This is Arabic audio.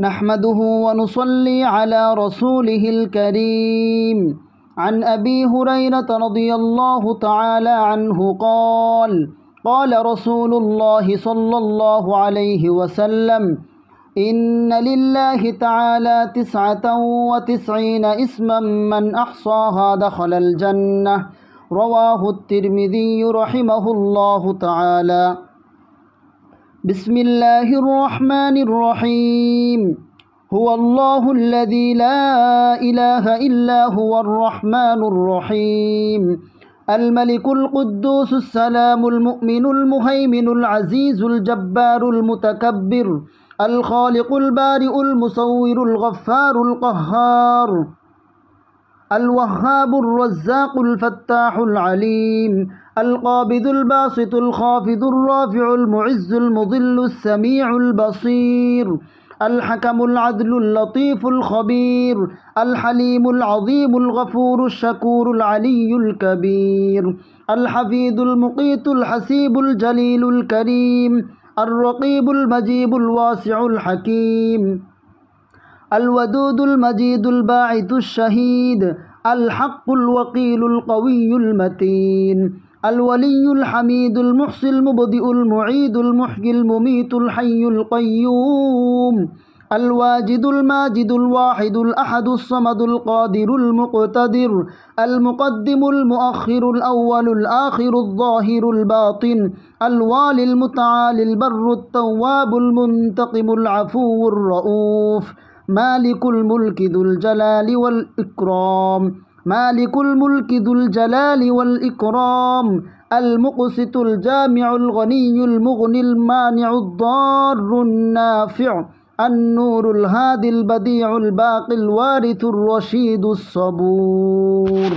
نحمده ونصلي على رسوله الكريم. عن أبي هريرة رضي الله تعالى عنه قال قال رسول الله صلى الله عليه وسلم إن لله تعالى تسعة وتسعين اسما من أحصاها دخل الجنة. رواه الترمذي رحمه الله تعالى. بسم الله الرحمن الرحيم. هو الله الذي لا إله إلا هو الرحمن الرحيم. الملك القدوس السلام المؤمن المهيمن العزيز الجبار المتكبر الخالق البارئ المصور الغفار القهار الوهاب الرزاق الفتاح العليم القابض الباسط الخافض الرافع المعز المضل السميع البصير الحكم العدل اللطيف الخبير الحليم العظيم الغفور الشكور العلي الكبير الحفيظ المقيت الحسيب الجليل الكريم الرقيب المجيب الواسع الحكيم. الودود المجيد الباعث الشهيد الحق الوقيل القوي المتين الولي الحميد المحصي المبدئ المعيد المحيي المميت الحي القيوم الواجد الماجد الواحد الأحد الصمد القادر المقتدر المقدم المؤخر الأول الآخر الظاهر الباطن الوالي المتعالي البر التواب المنتقم العفو الرؤوف. مالك الملك ذو الجلال والإكرام. مالك الملك ذو الجلال والإكرام. المقسط الجامع الغني المغني المانع الضار النافع. النور الهادي البديع الباقي الوارث الرشيد الصبور.